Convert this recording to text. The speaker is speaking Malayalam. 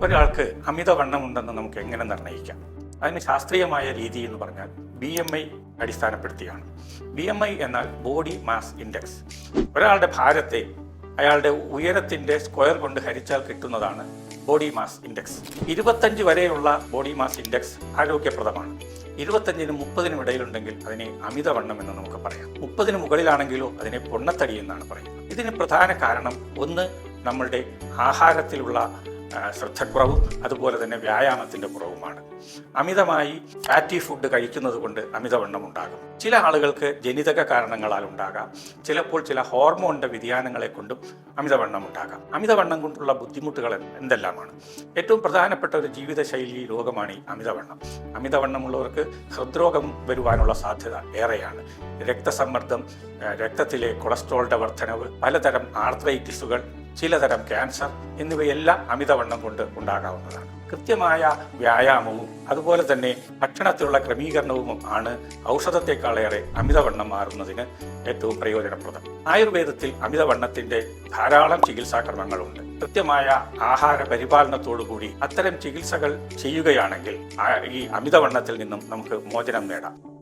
ഒരാൾക്ക് അമിതവണ്ണമുണ്ടെന്ന് നമുക്ക് എങ്ങനെ നിർണയിക്കാം? അതിന് ശാസ്ത്രീയമായ രീതി എന്ന് പറഞ്ഞാൽ ബി എം ഐ അടിസ്ഥാനപ്പെടുത്തിയാണ്. ബി എം ഐ എന്നാൽ ബോഡി മാസ് ഇൻഡെക്സ് ഒരാളുടെ ഭാരത്തെ അയാളുടെ ഉയരത്തിന്റെ സ്ക്വയർ കൊണ്ട് ഹരിച്ചാൽ കിട്ടുന്നതാണ് ബോഡി മാസ് ഇൻഡെക്സ് ഇരുപത്തഞ്ച് വരെയുള്ള ബോഡി മാസ് ഇൻഡെക്സ് ആരോഗ്യപ്രദമാണ്. ഇരുപത്തഞ്ചിനും മുപ്പതിനും ഇടയിലുണ്ടെങ്കിൽ അതിനെ അമിതവണ്ണം എന്ന് നമുക്ക് പറയാം. മുപ്പതിന് മുകളിലാണെങ്കിലോ അതിനെ പൊണ്ണത്തടി എന്നാണ് പറയുന്നത്. ഇതിന് പ്രധാന കാരണം ഒന്ന് നമ്മളുടെ ആഹാരത്തിലുള്ള ശ്രദ്ധക്കുറവും അതുപോലെ തന്നെ വ്യായാമത്തിന്റെ കുറവുമാണ്. അമിതമായി ഫാറ്റി ഫുഡ് കഴിക്കുന്നത് കൊണ്ട് അമിതവണ്ണം ഉണ്ടാകും. ചില ആളുകൾക്ക് ജനിതക കാരണങ്ങളാൽ ഉണ്ടാകാം. ചിലപ്പോൾ ചില ഹോർമോണിന്റെ വ്യതിയാനങ്ങളെ കൊണ്ടും അമിതവണ്ണം ഉണ്ടാകാം. അമിതവണ്ണം കൊണ്ടുള്ള ബുദ്ധിമുട്ടുകൾ എന്തെല്ലാമാണ്? ഏറ്റവും പ്രധാനപ്പെട്ട ഒരു ജീവിതശൈലി രോഗമാണ് ഈ അമിതവണ്ണം. അമിതവണ്ണമുള്ളവർക്ക് ഹൃദ്രോഗം വരുവാനുള്ള സാധ്യത ഏറെയാണ്. രക്തസമ്മർദ്ദം രക്തത്തിലെ കൊളസ്ട്രോളിന്റെ വർധനവ് പലതരം ആർത്രൈറ്റിസുകൾ ചിലതരം ക്യാൻസർ എന്നിവയെല്ലാം അമിതവണ്ണം കൊണ്ട് ഉണ്ടാകാവുന്നതാണ്. കൃത്യമായ വ്യായാമവും അതുപോലെ തന്നെ ഭക്ഷണത്തിലുള്ള ക്രമീകരണവും ആണ് ഔഷധത്തെക്കാളേറെ അമിതവണ്ണം മാറുന്നതിന് ഏറ്റവും പ്രയോജനപ്രദം. ആയുർവേദത്തിൽ അമിതവണ്ണത്തിന്റെ ധാരാളം ചികിത്സാക്രമങ്ങളുണ്ട്. കൃത്യമായ ആഹാര പരിപാലനത്തോടുകൂടി അത്തരം ചികിത്സകൾ ചെയ്യുകയാണെങ്കിൽ ഈ അമിതവണ്ണത്തിൽ നിന്നും നമുക്ക് മോചനം നേടാം.